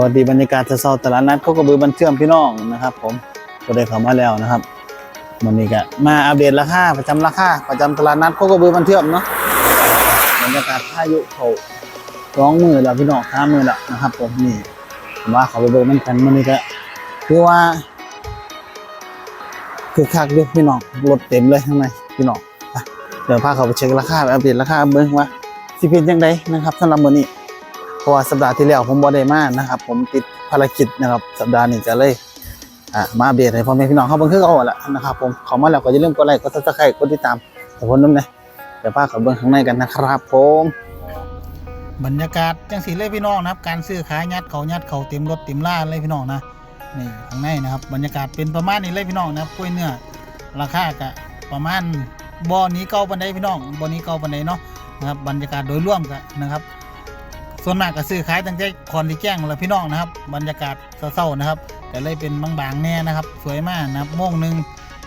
วัสดีบรรยากาศเช้าตลาดนัดโคกระบือบันเชื่อมพี่น้องนะครับ ผมก็ได้เข้ามาแล้วนะครับวันนี้ก็มาอัปเดตราคาประจำราคาประจำตลาดนัดโคกระบือบันเชื่อมเนาะบรรยากาศพายุเขาร้องมือแล้วพี่น้องห้ามือแล้วนะครับ ผมนี่ผมว่าเขาไปเบิ่งมันกันมันนี้ก็คือว่า คือคักเด้วยพี่น้องรถเต็มเลยข้างในพี่น้องเดี๋ยวพาเขาไปเช็คราคาอัปเดตราคาเบิ่งว่าสิเป็นยังไงนะครับสำหรับมื้อนี้ ราะว่าสัปดาห์ที่แล้วผมบ่ได้มานะครับ ผมติดภารกิจนะครับ สัปดาห์นี้ก็เลยอ่ามาอัปเดให้พ่อแม่พี่น้องเขาเบิ่งคือเอาแหละนะครับ ผมเขามาแล้วก็อย่าลืมกดไลค์กด Subscribe กดติดตามแต่ผมน้ำเลยเดี๋ยวพาเขาเบิ่งข้างในกันนะครับผมบรรยากาศจังสีเลยพี่น้องนะครับ การซื้อขายยัดเขายัดเขาเต็มรถเต็มล่าเลยพี่น้องนะนี่ข้างในนะครับ บรรยากาศเป็นประมาณนี้เลยพี่น้องนะครับกล้วยเนื้อราคาก็ประมาณบ่อนี้เก่าปันไดพี่น้องบ่อนี้เก่าปันไดเนาะนะครับบรรยากาศโดยรวมกันนะครับ ส่วนมากก็ซื้อขายตั้งแต่คอนที่แจ้งแล้วพี่น้องนะครับ บรรยากาศเศร้าๆนะครับแต่เลยเป็นบางๆแน่นะครับ สวยมากนะครับโม่งหนึ่ง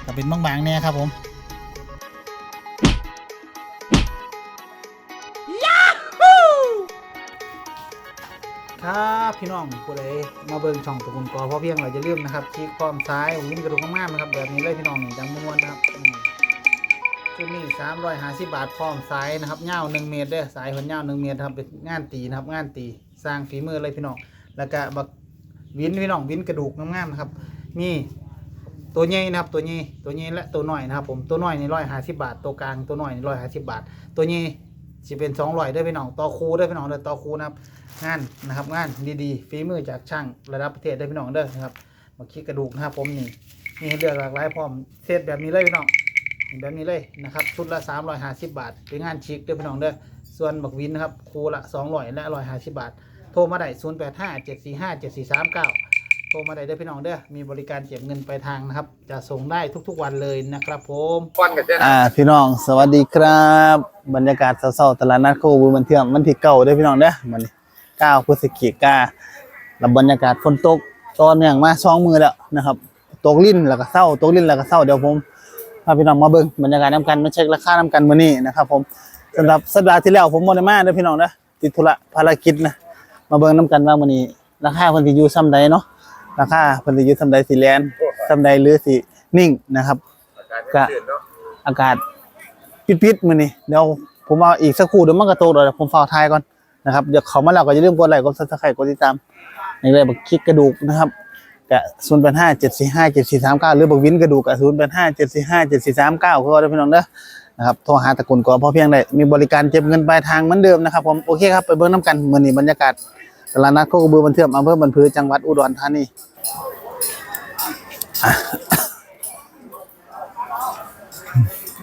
ก็เป็นบางๆแน่ครับผมครับพี่น้องผู้ใดมาเบิ่งช่องตะกุนกอเพราะเพียงเราจะลืมนะครับชี้ความซ้ายวิ่งกระดูกมากๆนะครับแบบนี้เลยพี่น้องนี่จังม้วนนะครับ ชุดนี้สามร้อยห้าสิบบาทพร้อมสายนะครับเงาหนึ่งเมตรเด้อสายคนเงาหนึ่งเมตรครับเป็นงานตีนะครับ งานตีสร้างฝีมือเลยพี่น้องแล้วก็บักวินพี่น้องวินกระดูกงามๆนะครับมีตัวใหญ่นะครับ ตัวใหญ่ตัวใหญ่และตัวน้อยนะครับ ผมตัวน้อยนี่ร้อยห้าสิบบาท ตัวกลางตัวน้อยนี่ร้อยห้าสิบบาท ตัวใหญ่สิเป็นสองร้อยได้พี่น้องต่อคูได้พี่น้องเด้อต่อคูนะครับงานนะครับงานดีๆฝีมือจากช่างระดับประเทศได้พี่น้องเด้อนะครับมาคิดกระดูกนะครับผมนี่มีให้เลือกหลากหลายพร้อมเซตแบบนี้เลยพี่น้อง แบบนี้เลยนะครับชุดละ 350 บาทเป็นงานชิคเด้อพี่น้องเด้อส่วนบักวินนะครับคูละ 200และ150 บาท โทรมาได้ 085 745 7439 โทรมาได้เด้อพี่น้องเด้อมีบริการเก็บเงินไปลายทางนะครับ จะส่งได้ทุกๆวันเลยนะครับผมควันกับเจ้าอ่าพี่น้องสวัสดีครับ บรรยากาศเศร้าๆตลาดนัดโคบูมันเที่ยมมันที่เก่าเด้อพี่น้องเด้อมันเก้าพฤศจิกาแล้วบรรยากาศฝนตกตอนอย่างมาสองมือแล้วนะครับตกลิ้นแล้วก็เศร้าตกลิ้นแล้วก็เศร้าเดี๋ยวผม พาพี่น้องมาเบิ่งบรรยากาศน้ำกันมาเช็คราคาน้ำกันมื้อนี้นะครับ ผมสำหรับสัปดาห์ที่แล้วผมบ่ได้มาเด้อพี่น้องเด้อติดธุระภารกิจนะมาเบิ่งน้ำกันว่ามื้อนี้ราคาเพิ่นสิอยู่ส่ำใดเนาะราคาเพิ่นสิอยู่ส่ำใดสิแลนส่ำใดหรือสินิ่งนะครับกะเนาะอากาศปิดๆมือนี่เดี๋ยวผมว่าอีกสักครู่เดี๋ยวมันกระโตกเดี๋ยวผมฝากทายก่อนนะครับเดี๋ยวเขามาแล้วก็อย่าลืมกดไลค์กดซับสไครต์กดติดตามในเรื่องบักคลิกกระดูกนะครับ กะศูนย์แปดห้าเจ็ดสี่ห้าเจ็ดสี่สามเก้าหรือบกวินกระดูกกะศูนย์แปดห้าเจ็ดสี่ห้าเจ็ดสี่สามเก้าก็ได้พี่น้องเด้อนะครับโทรหาตระกูลก่อนพอเพียงได้มีบริการเก็บเงินปลายทางเหมือนเดิมนะครับผมโอเคครับไปเบิ้งน้ำกันเมือนี้บรรยากาศตลาดนัดโคกระบือบันเทือมอำเภอบันพือจังหวัดอุดรธานี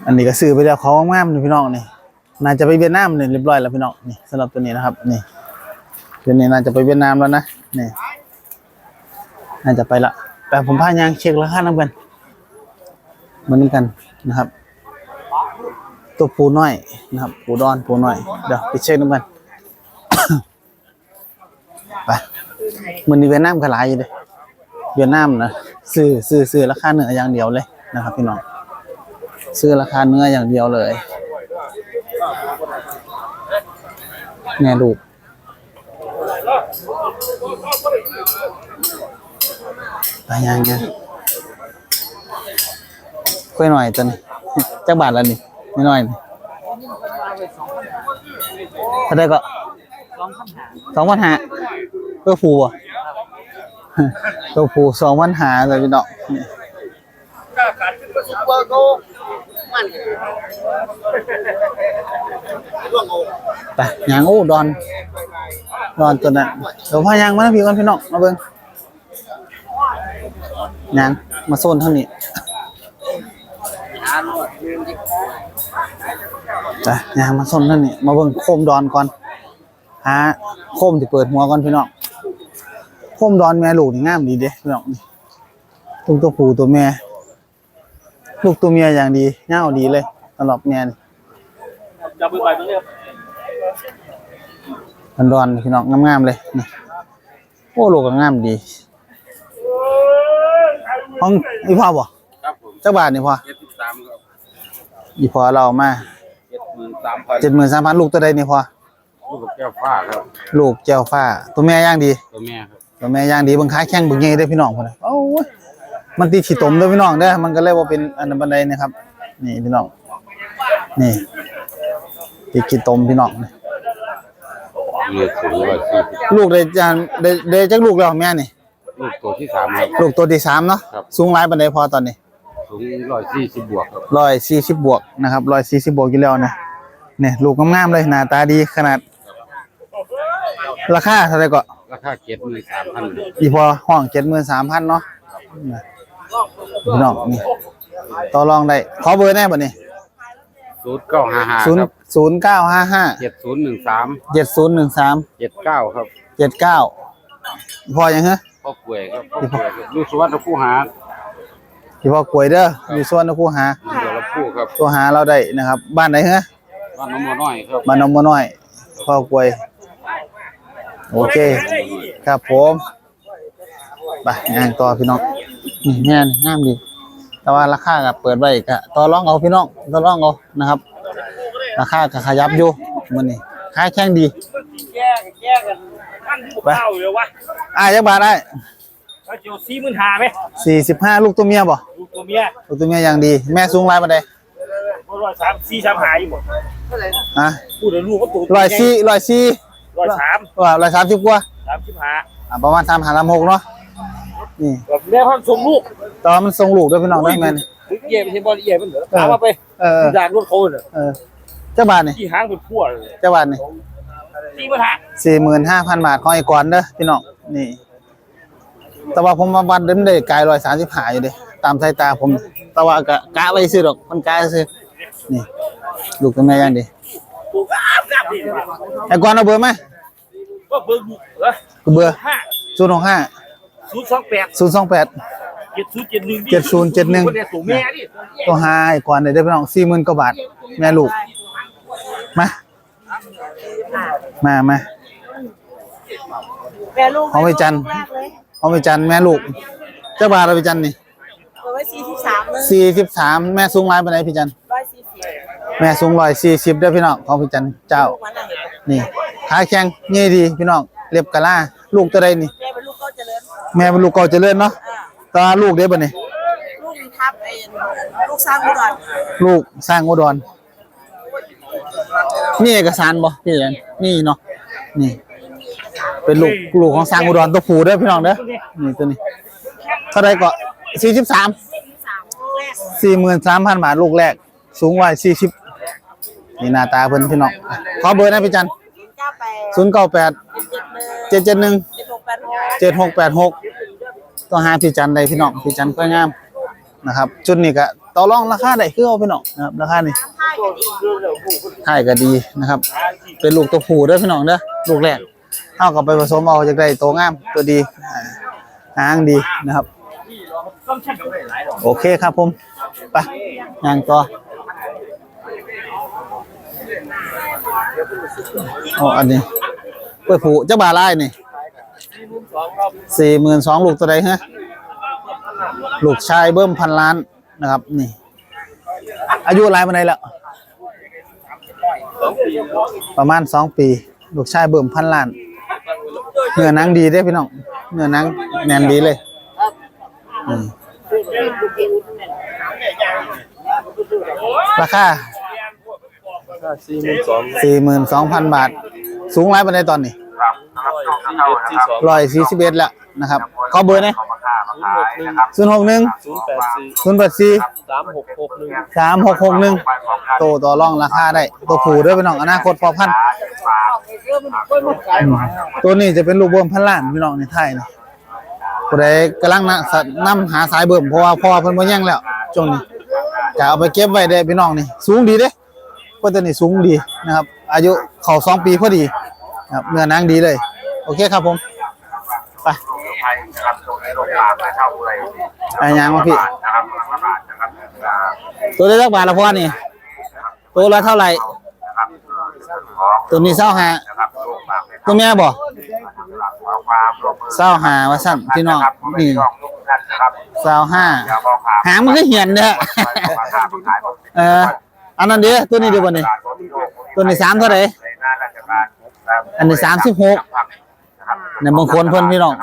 อันนี้ก็ซื้อไปแล้วของงามๆนี่พี่น้องนี่น่าจะไปเวียดนามนี่เรียบร้อยแล้วพี่น้องนี่สำหรับตัวนี้นะครับ นี่ตัวนี้น่าจะไปเวียดนามแล้วนะนี่ น่าจะไปละแต่ผมพายางเช็คราคาน้ำกันเหมือนกันนะครับ ตัวปูน้อยนะครับ ปูดอนปูน้อย เดี๋ยวไปเช็คน้ำกันไปมันนี่เวียดนามก็หลายอยู่เด้เวียดนามนะซื้อซื้อซื้อราคาเนืออย่างเดียวเลยนะครับ พี่น้องซื้อราคาเนื้ออย่างเดียวเลยแม่ลูก ไปยังไงค่อยหน่อยตัวนี้จักบาทแล้วนี่ไม่น้อยนี่เท่าได้ก็สองพันหาตัวผูอะตัวผูสองพันหาเลยพี่น้องนี่ซุปเปอร์โกมันร่วงโง่ไปยางโอ้ดอน ดอนตัวนั้นเดี๋ยวพายางมานะพี่ก่อนพี่น้องมาเบิ่ง ยางมาโซนเท่านี้ไปยางมาโซนเท่านี้มาเบิ่งโคมดอนก่อนหาโคมที่เปิดหัวก่อนพี่น้องโคมดอนแม่ลูกนี่งามดีเด้พี่น้องลูกตัวผู้ตัวแม่ ลูกตัวเมียอย่างดีเง่าดีเลยสำหรับแม่นี่จับมือไปตรงนี้มันร้อนพี่น้องงามๆเลยนี่โอ้โลกก็งามดี ห้องอีพ่อบ่ครับผมเจ้าบาทนี่พ่อเจ็ดสิบสามครับอีพ่อเราเอามาเจ็ดหมื่นสามพันเจ็ดหมื่นสามพันลูกตัวใดนี่พ่อลูกกับแก้วฟ้าครับลูกแก้วฟ้า ตัวแม่ย่างดี ตัวแม่ครับตัวแม่ย่างดีเบิ่งขาแข้งเบิ่งใหญ่เด้อพี่น้องพุ่นน่ะโอ้ยมันติดขี้ตมเด้อพี่น้องเด้อมันก็เลยว่าเป็นอันนั้นบันไดนะครับ นี่พี่น้อง นี่ติดขี้ตมพี่น้องนี่เลือดสูงร้อยสี่สิบลูกได้จานได้ได้จักลูกแล้วแม่นี่ ลูกตัวที่สามครับ ลูกตัวที่สามเนาะครับ สูงหลายปานใดพอตอนนี้สูงร้อยสี่สิบบวกครับร้อยสี่สิบบวกนะครับร้อยสี่สิบบวกอยู่แล้วนะเนี่ยลูกงามๆเลยหน้าตาดีขนาด ราคาเท่าไหร่ก็ราคาเจ็ดหมื่นสามพันอีพอห้องเจ็ดหมื่นสามพันเนาะนะพี่น้องนี่ต่อรองได้ขอเบอร์แน่บ่นี่ศูนย์เก้าห้าห้าศูนย์ครับศูนย์เก้าห้าห้าเจ็ดศูนย์หนึ่งสามเจ็ดศูนย์หนึ่งสามเจ็ดเก้าครับเจ็ดเก้าพอยังเหรอ พ่อกล้วยครับพ่อกล้วยครับลูกสวัสดิ์ผู้หาพี่พ่อกล้วยเด้ออยู่ส่วนนคูหาเดี๋ยวเราพูดครับตัวหาเราได้นะครับ บ้านไหนเหรอบ้านน้องบัวน้อยครับบ้านหนองบัวน้อยพ่อกล้วย โอเค ครับผมไปงานต่อพี่น้องนี่แม่นงามดี แต่ว่าราคาก็เปิดไว้ก็ต่อรองเอาพี่น้องต่อรองเอานะครับ ราคาก็ขยับอยู่มื้อนี้ขายแข็งดี แยกแยกกัน ท่านผู้เข้าเลยวะอะจักบาทได้เขาจะสี่หมื่นห้าไหม45ลูกตัวเมียบ่ลูกตัวเมียลูกตัวเมียอย่างดี แม่สูงหลายปานใดร้อยสามสี่สามหาอยู่หมดอะพูดถึงลูกก็ตัวร้อยสี่ร้อยสี่ร้อยสามว่าร้อยสามสิบกว่าสามสิบห้าอะประมาณสามหาลำหกเนาะนี่แบบแม่พ่อส่งลูกแตอนมันทรงลูกด้วยพี่น้องได้แม่นถึงเย่ไม่ใช่บอลเย่มันเหรอถามว่าไปเออด่านรถเขาเนี่ยเออเจ้าบาทนี่ที่ห้างเป็นขั้วเลยเจ้าบาทนี่ สี่หมื่นห้าสี่หมื่นห้าพันบาทของไอ้ก่อนเด้อพี่น้องนี่ แต่ว่าผมมาวัดเดิมได้ไกลร้อยสามสิบหาอยู่เดิตามสายตาผม แต่ว่ากะกะไว้ซื้อดอกมันกะซื้อนี่ลูกตัวแม่ยังดีตัวก็อาบน้ำดีไอ้ก่อนเอาเบอร์ไหมก็เบอร์บุกเหรอกูเบอร์ห้าศูนย์หกห้าศูนย์สองแปดศูนย์สองแปดเจ็ดศูนย์เจ็ดหนึ่งเจ็ดศูนย์เจ็ดหนึ่งคนเดียวตัวแม่ดิตัวหาไอ้ก่อนได้ได้อพี่น้องสี่หมื่นกว่าบาทแม่ลูกมา มามาแม่ลูกเอาไปจันทร์แรกเลยเอาไปจันทร์แม่ลูก เจ้าบาทเอาไปจันทร์นี่เอาไว้สี่สิบสามเลยสี่สิบสามแม่สูงร้ายไปไหนใดพี่จันทร์ร้อยสี่สิบแม่สูงร้อยสี่สิบเด้อพี่น้องของพี่จันทร์เจ้าลูกมันน่ะเห็นไหมนี่ขาแข็งเงี้ยดีพี่น้องเรียบกะล่าลูกตัวใดนี่ แม่เป็นลูกก็เจริญแม่เป็นลูกเก่าเจริญเนาะอ่าแตว่าลูกเด้อบ่นี่ลูกมีทับไอ้ลูกสร้างอุดรลูกสร้างอุดร นี่เอกสารบ่พี่จันนี่เนาะนี่ เป็นลูกลูกของสร้างอุดรตัวผู้เด้อพี่น้องเด้อนี่ตัวนี้เท่าไรก็สี่สิบสามสี่หมื่นสามพันบาทลูกแรก สูงวัยสี่สิบนี่หน้าตาเพิ่นพี่น้องขอเบอร์นะพี่จันศูนย์เก้าแปดเจ็ดเจ็ดหนึ่งเจ็ดหกแปดหกเจ็ดหกแปดหกต้องหาพี่จันได้พี่น้องพี่จันก็งามนะครับ ชุดนี้ก็ต่อรองราคาได้คือเอาพี่น้องนะครับราคานี่ห้ากันอีก ให้ก็ดีนะครับ เป็นลูกตัวผู้ด้อพี่น้องเด้อลูกแรกเอากลับไปผสมเอาจากได้ตัวงามตัวดีอ่าหางดีนะครับ โอเคครับผมไปงานต่อโอ้อันนี้เปิดผูเจ้าบาลายนี่สี่หมื่นสองลูกตัวใดฮะลูกชายเบิ้มพันล้านนะครับ นี่ อายุรายมาไหนแล้ว ประมาณสองปี ลูกชายเบิ่มพันล้านเนื้อหนังดีเด้อพี่น้องเนื้อหนังแน่นดีเลยอืมราคาสี่หมื่นสองพันบาท สูงไรปันไดตอนนี้ร้อยสี่สิบเอ็ดแล้วนะครับขอเบอร์นะ ศูนย์หกหนึ่งศูนย์แปดสี่ศูนย์แปดสี่สามหกหกหนึ่งสามหกหกหนึ่งโตต่อรองราคาได้ตัวผูด้วยพี่น้องอนาคตพอพันธุ์อืมตัวนี้จะเป็นลูกเบิ่มพันล้านพี่น้องในไทยนะผู้ใดกำลังนะสะนำหาสายเบิ่มเพราะว่าพ่อเพิ่นบ่ยังแล้วช่วงนี้จะเอาไปเก็บไว้ได้พี่น้องนี่สูงดีเด้เพราะตัวนี้สูงดีนะครับ อายุเข้าสองปีพอดีนะครับเนื้อหนังดีเลย โอเคครับผม ไป ไอ้ยังมาพี่ตัวได้สักบาทละพ่อนี่ตัวละเท่าไหร่ตัวนี้เศร้าหาตัวแม่บ่เศร้าหาว่าสั่นพี่น้องนี่เศร้าห้าหางมันก็เหียนเด้อเอออันนั้นเดียวตัวนี้เดียวบ่นี่ ตัวนี้สามเท่าไหร่อันนี้สามสิบหก ในบางคนเพิ่นพี่น้อง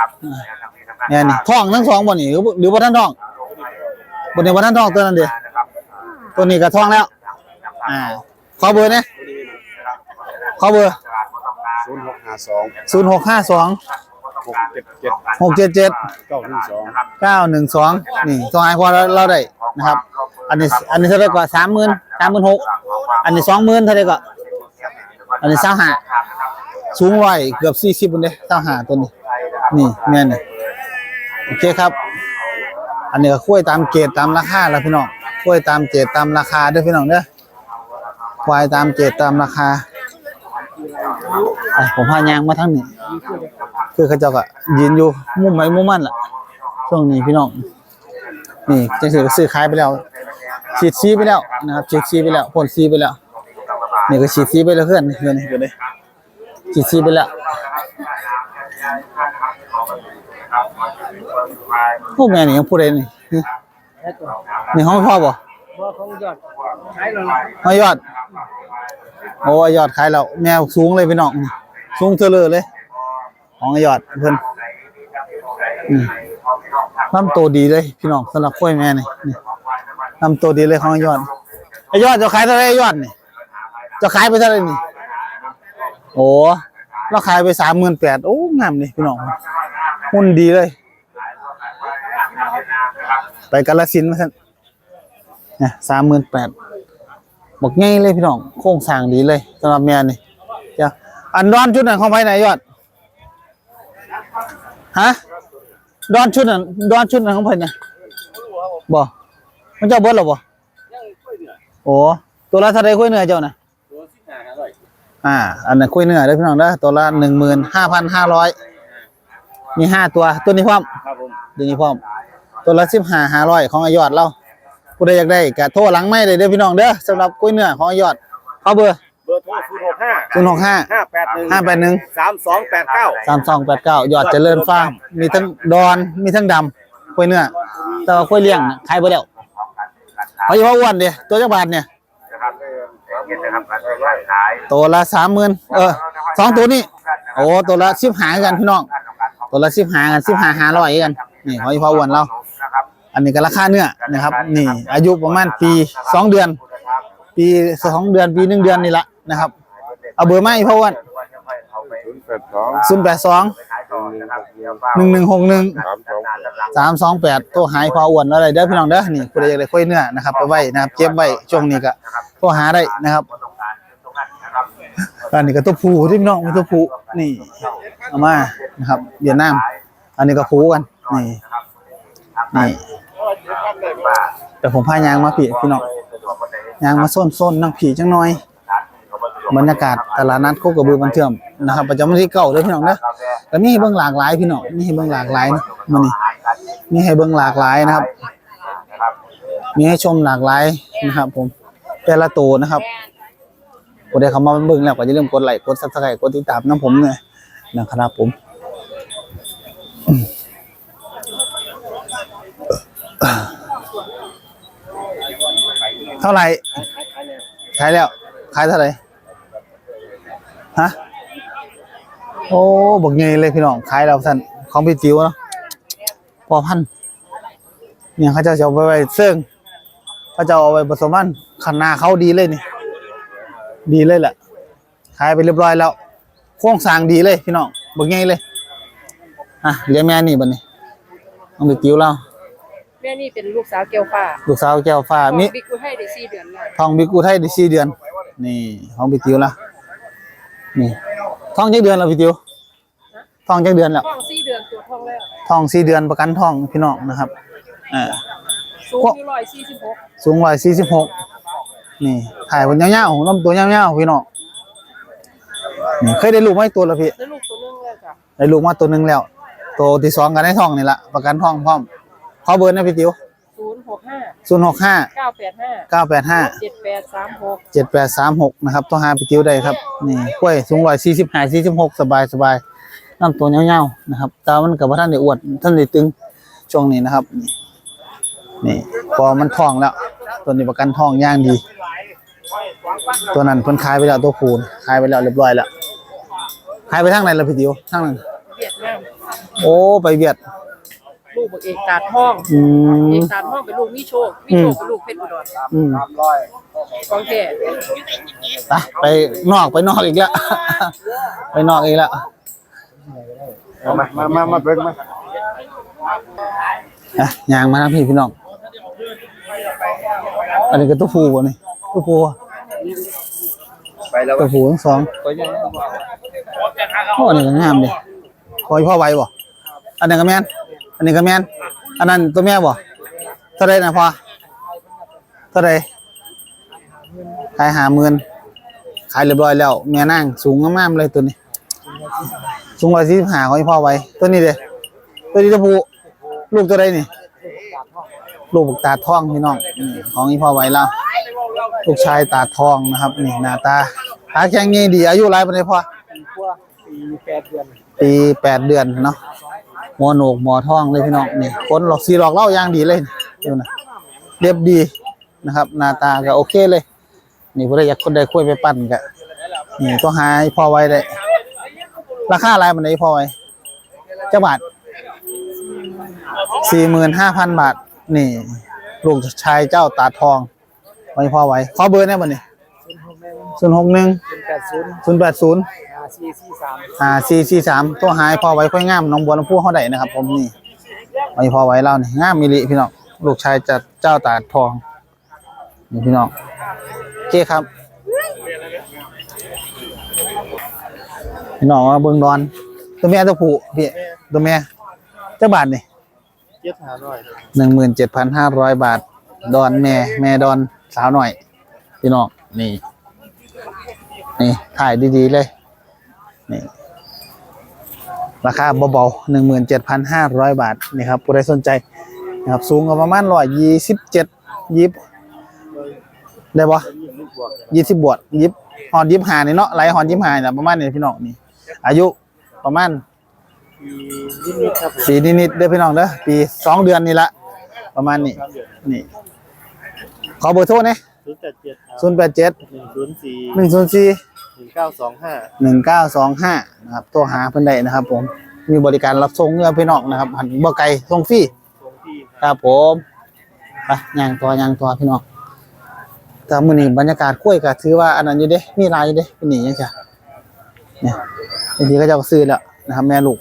เนี่ยนี่ท้องทั้งสองบ่นี่หรือหรือบ่ทันท้องบ่ได้บ่ทันท้องตัวนั้นเด้ตัวนี้ก็ท้องแล้ว อ่าขอเบอร์นะขอเบอร์ศูนย์หกห้าสองศูนย์หกห้าสองหกเจ็ดเจ็ดหกเจ็ดเจ็ดเก้าหนึ่งสองเก้าหนึ่งสองนี่ต้องให้พอเราเราได้นะครับ อันนี้อันนี้เท่าไหร่กว่าสามหมื่นสามหมื่นหกอันนี้สองหมื่นเท่าไหร่ก็อันนี้เศร้าหา สูงร้อยเกือบสี่สิบบนเด้เศร้าหาตัวนี้ นี่แม่นี่โอเคครับ อันนี้ก็คุ้ยตามเกรดตามราคาแล้วพี่น้องคุ้ยตามเกรดตามราคาด้อพี่น้องเด้อควายตามเกรดตามราคาไปผมพายางมาทั้งนี้ คือเขาเจ้าก็ยืนอยู่มุมไหนมุมมันล่ะช่วงนี้พี่น้อง นี่จังสือก็ซื้อขายไปแล้วฉีดซีไปแล้วนะครับฉีดซีไปแล้วพ่นซีไปแล้วนี่ก็ฉีดซีไปแล้วเพื่อนเพื่อนเพื่อนนี่ ฉีดซีไปแล้วพวกแม่นี่ยังพูดเองนี่นี่ห้องพ่อบ่ของยอดขายแล้วห้อยยอดโอ้ยยอดขายแล้วแมวสูงเลยพี่น้องสูงเทอเลยเลย ของยอดเพิ่นนี่ลำโตวดีเลยพี่น้องสำหรับกล้วยแม่นี่นี่ลำโตวดีเลยของยอดไอยอดจะขายเท่าไรยอดนี่จะขายไปเท่าไหรนี่ โอ้เราขายไปสามหมื่นแปดโอ้งามเลยพี่น้องหุ่นดีเลย ไปกาลสินมาสันเนี่ยสามหมื่นแปดบอกง่ายเลยพี่น้อง โครงสร้างดีเลยสำหรับแม่นี่เจ้าอันดอนชุดนั้นของไปไหนยอดฮะดอนชุดนั้นดอนชุดนั้นของเพิ่นน่ะบ่มันเจ้าเบิดหรอบ่โอ้ตัวละเท่าใดคุยเหนื้อเจ้าน่ะ อ่า อันนั้นคุยเนื้อเด้อพี่น้องเด้อตัวละ15,500มีห้าตัวตัวนี้พร้อมครับผมตัวนี้พร้อม ตัวละ15,500ของอายอดเราผู้ใดอยากได้ก็โทรหลังไม่ได้เด้อพี่น้องเด้อสำหรับคุยเนื้อของอายอดเอาเบอร์เบอร์โทรศูนย์หกห้า065ห้าแปดหนึ่ง581สามสองแปดเก้าสามสองแปดเก้ายอดเจริญฟาร์มมีทั้งดอนมีทั้งดำกล้วยเนื้อแต่ว่าล้วยเลี้ยงน่ะขายไปแล้วเขาอยู่ว่าอ้วนเดียตัวจักบาทเนี่ย ตัวละสามหมื่นเออสองตัวนี้ โอ้ตัวละสิบหากันพี่น้อง ตัวละสิบหากันสิบหาหาร้อยกัน นี่เขาอยู่ว่าอ้วนเรา อันนี้ก็ราคาเนื้อนะครับ นี่ อายุประมาณปีสองเดือน ปีสองเดือนปีหนึ่งเดือนนี่ละนะครับ เอาเบอร์มาอีกพ่ออ้วนศูนย์แปดสอง ศูนย์แปดสองหนึ่งหนึ่งหกหนึ่งสามสองสามสองแปดโทรหายพออ้วนอะไรเด้อพี่น้องเด้อนี่คุณอยากได้ค่อยเนื้อนะครับไปไว้นะครับเก็บไว้ช่วงนี้ก็โทรหาได้นะครับอันนี้ก็ตัวผูที่พี่น้องมีตัวผูนี่เอามานะครับเวียดนามอันนี้ก็ผูกันนี่นี่แต่ผมพายางมาผีพี่น้องยางมาส้นส้นนั่งผีจังหน่อยบรรยากาศตลาดนัดโคกระบือบันเทื่อมนะครับ ประจำวันที่เก้าเด้อพี่น้องเด้ แต่มีให้เบิ่งหลากหลายพี่น้องมีให้เบิ่งหลากหลายนะมื้อนี้มีให้เบิ่งหลากหลายนะครับ มีให้ชมหลากหลายนะครับ ผมแต่ละตัวนะครับกดได้เข้ามาเบิ่งแล้วก็อย่าลืมกดไลค์กด Subscribe กดติดตามน้ำผมเนี่ยนะครับผมเท่าไหร่ขายแล้ว ขายเท่าไหร่ฮะ โอ้บักเงยเลยพี่น้องขายแล้วท่านของพี่จิ๋วเนาะพอพันธุ์เนี่ยเขาจะเอาไปไว้เสื่องเขาจะเอาไปผสมพันธุ์ขันหนาเขาดีเลยนี่ ดีเลยแหละขายไปเรียบร้อยแล้วโครงสร้างดีเลยพี่น้องเบิกไงเลยอะเลี้ยงแม่นี่บัดนี้ต้องไปติ้วเราแม่นี่เป็นลูกสาวเกียวฟ้าลูกสาวแก้วฟ้ามีบิ๊กกูให้ได้สี่เดือนแล้วทองบิกูไทยได้สี่เดือน นี่ของพี่ติ้วละนี่ ทองจักเดือนแล้วพี่ติ้วทองจักเดือนแล้วท้องสี่เดือนตัวท้องแล้วทองสี่เดือนประกันทองพี่น้องนะครับอ่าสูงอยู่ร้อยสี่สิบหกสูงร้อยสี่สิบหกนี่ถ่ายบนยาวๆลำตัวยาวๆพี่น้องนี่เคยได้ลูกไหมตัวละพี่แล้วลูกตัวนึงเลยจ้ะได้ลูกมาตัวหนึ่งแล้ว ตัวที่สองกันได้ทองนี่ละประกันทองพร้อมขอเบอร์นะพี่ติ๋วศูน ย์หกห้าศูนย์หกห้าเก้าแปดห้าเก้าแปดห้าเจ็ดแปดสามหกเจ็ดแปดสามหกนะครับต้องหาพี่ติ๋วได้ครับนี่กล้วยสูงร้อยสี่สิบห้าสี่สิบหกสบายสบายลำตัวยาวๆนะครับแต่ว่ามันกับว่าท่านได้อวดท่านได้ตึงช่วงนี้นะครับนี่นี่พอมันทองแล้ว ตัวนี้ประกันทองย่างดี ตัวนั้นเพิ่นขายไปแล้วตัวผูนขายไปแล้วเรียบร้อยแล้วขายไปทางไหนล่ะพี่ติ๋วทางนั้นเวียดนามโอ้ไปเวียดลู กบักเอกตาท่องอืม เอกตาท่องเป็นลูกมิโชคมิโชคเป็นลูกเพชรอุดรอืมของแท้ไปไปนอกไปนอกอีกแล้ว ไปนอกอีกแล้ว มา มา มา มาเบิ่งมาอะยางมานะพี่พี่น้อง อันนี้ก็ตัวผูบ่นี่ตัวผูอะไปแล้วตัวผูทั้งสองโอ้อันนี้ก็งามดิพออีพ่อไว้บ่ อันนี้ก็แม่น อันนี้ก็แม่นอันนั้นตัวแม่บ่เท่าไรนะพ่อเท่าไรขายหาหมื่นขายเรียบร้อยแล้วแม่นั่งสูงงามๆเลยตัวนี้ สูงร้อยสี่สิบห้าของอีพ่อไว้ ตัวนี้เด้ตัวนี้ตัวผูลูกตัวใดนี่ลูกตาทองพี่น้องนี่ของอีพ่อไว้แล้วลูกชายตาทองนะครับนี่หน้าตาตาแข็งงี้ดีอายุไรปานใดพ่อปีแปดเดือนปีแปดเดือนเนาะ หมอโหนกหมอทองเลยพี่น้องนี่คนหลอกสีหลอกเล่าอย่างดีเลยดูนะเรียบดีนะครับหน้าตาก็โอเคเลย นี่ผู้ใดอยากคนใดคุยไปปั่นก็นี่ก็หาให้พ่อไว้ได้ ราคาอะไรมันได้พอไว้เจ้าบาทสี่หมื่นห้าพันบาท นี่ ลูกชายเจ้าตาทองไว้พอไว้ขอเบอร์ได้บ่นี่ศูนย์หกหนึ่งแปดศูนย์แปดศูนย์ สี่สี่สามอ่าสี่สี่สามตัวหายพอไว้ค่อยงามน้องบัวลำพูเขาได้นะครับ ผมนี่ไว้พอไว้เล่านี่งามมิลิพี่น้องลูกชายจะเจ้าตาทองนี่พี่น้องโอเคครับพี่น้องว่าเบิ่งดอน ตัวแม่ตัวผู้พี่ตัวแม่เจ้าบาทนี่เจ็ดห้าร้อยหนึ่งหมื่นเจ็ดพันห้าร้อยบาท ดอนแม่ แม่ดอนสาวหน่อย พี่น้องนี่ นี่ ถ่ายดี ๆ เลย นี่ราคาเบาๆหนึ่งหมื่นเจ็ดพันห้าร้อยบาทนี่ครับผู้ใดสนใจนะครับสูงก็ประมาณร้อยยี่สิบเจ็ดยิบได้ปะยี่สิบบวกยิบหอนยิบหานี่เนาะไหลหอนยิบหาเนี่ยประมาณนี้พี่น้องนี่ อายุประมาณปีนิดๆครับผมปีนิดๆเด้อพี่น้องเด้อปีสองเดือนนี่ละประมาณนี้นี่ ขอเบอร์โทรนะศูนย์แปดเจ็ดศูนย์แปดเจ็ดหนึ่งศูนย์สี่ หนึ่งศูนย์สี่หนึ่งเก้าสองห้าหนึ่งเก้าสองห้านะครับตัวหาเพิ่นได้นะครับ ผมมีบริการรับส่งเงื่อพี่น้องนะครับหันบ่ไกลส่งฟรีตรงที่ครับผมไปย่างตัวย่างตัวพี่น้องแต่มื้อนี้บรรยากาศกล้วยก็ถือว่าอันนั้นอยู่เด้มีหลายอยู่เด้เป็นนี่ยังจ้ะเนี่ยบางทีก็เจะซื้อแล้วนะครับ แม่ลูก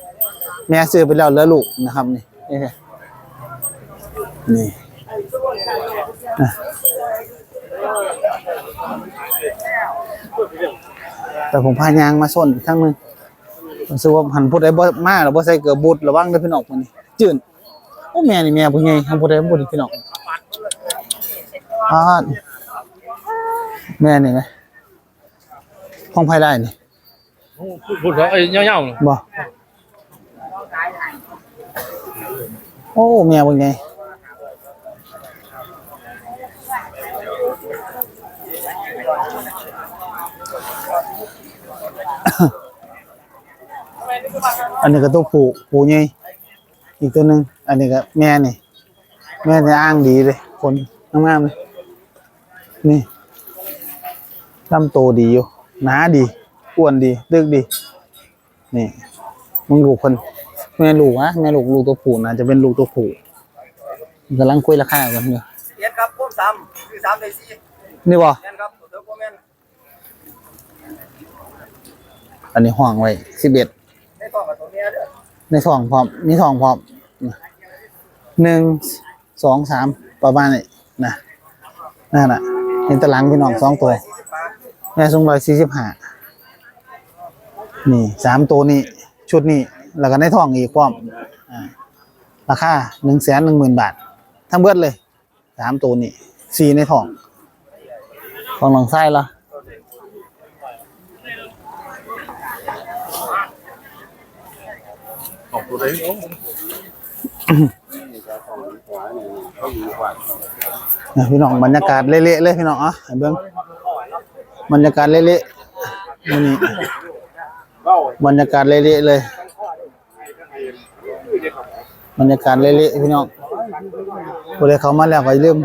แม่ซื้อไปแล้วเหลือลูกนะครับ นี่นี่นี่อะ แต่ผมพายางมาส้นอีกครั้งหนึงผมซื้อว่าหันพูดได้บ่มาหรือบ่ใส่เกือบบูดระวังเด้อพี่น้องมื้อนี้จืดโอ้แม่นี่แม่ผู้ใหญ่ทำพูดได้บ่ดีพี่น้องอ่าแม่นี่ไหมห้องไผได้นี่พูดเขาเอ้ยเงี้ยวๆเลยบ่โอ้แม่เป็นไง อันนี้ก็ตัวผู้ผู้ใหญ่อีกตัวหนึ่งอันนี้ก็แม่นี่ แม่จะอ้างดีเลยคนงามๆเลยนี่ลำโตดีอยู่หนาดีอ้วนดีดึกดี นี่มึงลูกคนแม่ลูกนะแม่ลูกลูกตัวผู้นะจะเป็นลูกตัวผู้กำลังคุยราคากันอยู่เอ็ดครับพุ่มสามคือสามในสี่นี่บ่แม่นครับตัวเธอพ่อแม่นอันนี้ห้องไว้สิบเอ็ด ให้ต้องกับตัวเมียเด้อในท้องพร้อมมีท้องพร้อมหนึ่งสองสามประมาณนี้นะนั่นน่ะเห็นตารางพี่น้องสองตัวแม่สูงร้อยสี่สิบห้านี่สามตัวนี้ชุดนี้แล้วก็ในท้องอีกพร้อมราคาหนึ่งแสนหนึ่งหมื่นบาท ทั้งเบิดเลยสามตัวนี้สี่ในท้องของหลังไส้ละ นะพี่น้องบรรยากาศเละๆเลยพี่น้องอะให้เบิ่งบรรยากาศเละๆนี้บรรยากาศเละๆเลย บรรยากาศเละๆพี่น้องผู้ใดเขามาแล้วก็อย่าลืม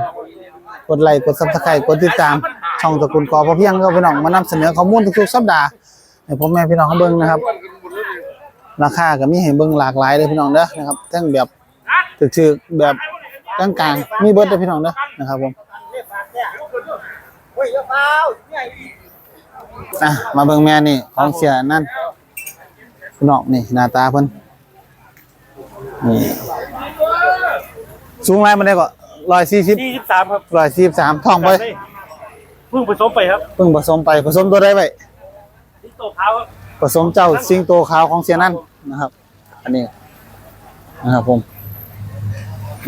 กดไลค์กด Subscribe กดติดตาม ช่องตระกูลกอพอเพียงก็พี่น้องมานำเสนอข้อมูลทุกๆสัปดาห์ให้พ่อแม่พี่น้องเขาเบิ่งนะครับ ราคาก็มีให้เบิ่งหลากหลายเลยพี่น้องเด้อนะครับทั้งแบบถึกๆแบบกลางๆมีเบิดเด้อพี่น้องเด้อนะครับผมอะมาเบิ่งแม่นี่ของเสียนั่นพี่น้องนี่หน้าตาเพิ่นนี่สูงไรมันได้ก็140ยี่สิบสามครับ143ท้องไปเพิ่งผสมไปครับเพิ่งผสมไปผสมตัวได้ไปที่โตเท้าครับผสมเจ้าสิงโตขาวของเสียนั่น นะครับ อันนี้นะครับผม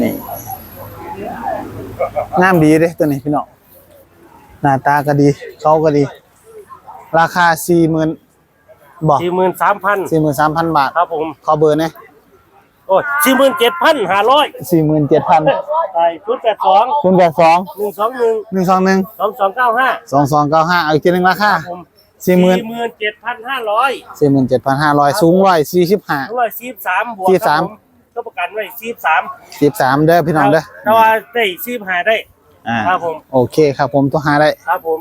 นี่งามดีเด้ตัวนี้พี่น้องหน้าตาก็ดี เขาก็ดี ราคาสี่หมื่นบอกสี่หมื่นสามพันสี่หมื่นสามพันบาท ครับผม ขอเบอร์เนี่ยโอ้สี่หมื่นเจ็ดพันห้าร้อยสี่หมื่นเจ็ดพันไปชุดแปดสองคุณแปดสองหนึ่งสองหนึ่งหนึ่งสองหนึ่งสองสองเก้าห้าสองสองเก้าห้าเอาอีกทีหนึ่งราคาผม สี่หมื่นสี่หมื่นเจ็ดพันห้าร้อยสี่หมื่นเจ็ดพันห้าร้อยสูงร้อยสี่สิบห้าร้อยสี่สามบวกสี่สามครับผก็ประกันไว้สี่สามสิบสามเด้อพี่น้องเด้อแต่ว่าได้สี่ห้าได้อ่าครับผมโอเคครับผมตัวหาได้ครับผม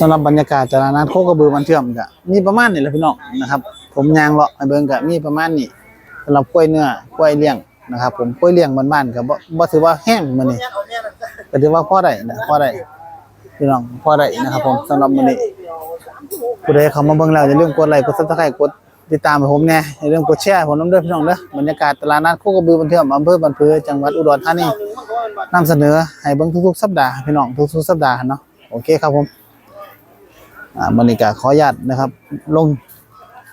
สำหรับบรรยากาศจรานั้นโคกระบือมันเชื่อมกะมีประมาณนี้แหละพี่น้องนะครับ ผมยางเลาะไอ้เบิ่งกะมีประมาณนี้สำหรับกล้วยเนื้อกล้วยเลี้ยงนะครับ ผมกล้วยเลี้ยงบ้านๆก็บ่บ่ถือว่าแห้งมื้อนี้ก็ถือว่าพอได้นะพอได้ พี่น้องพอได้นะครับผมสำหรับมื้อนี้ผู้ใดเข้ามาเบิ่งแล้วอย่าลืมกดไลค์กด Subscribe กดติดตามผมแน่อย่าลืมกดแชร์ผมน้ำเด้อพี่น้องเด้อบรรยากาศตลาดนัดโคกระบือมันเชื่อำเภอบันพือจังหวัดอุดรธานีนำเสนอให้เบิ่งทุกๆสัปดาห์พี่น้องทุกๆสัปดาห์เนาะโอเคครับผมอ่าบรรยากาศขออนุญาตนะครับ ลง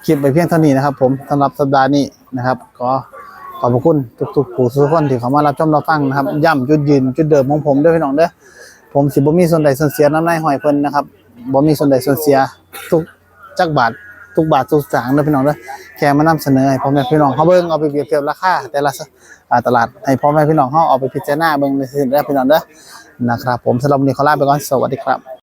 คลิปไปเพียงเท่านี้นะครับ ผมสำหรับสัปดาห์นี้นะครับขอขอบพระคุณทุกๆผู้ทุกคนที่เข้ามารับชมรับฟังนะครับ ย่ำจุดยืนจุดเดิมของผมด้วยพี่น้องเด้อ ผมสิบ่มีส่วนใดส่วนเสียน้ำในหอยเพิ่นนะครับบ่มีส่วนใดส่วนเสียทุกจักบาททุกบาททุกสตางค์เด้อพี่น้องเด้อแค่มานำเสนอให้พ่อแม่พี่น้องเฮาเบิ่งเอาไปเปรียบเทียบราคาแต่ละตลาดให้พ่อแม่พี่น้องเฮาเอาไปพิจารณาเบิ่งในสิ่งเด้พี่น้องเด้อนะครับ ผมสำหรับวันนี้ขอลาไปก่อนสวัสดีครับ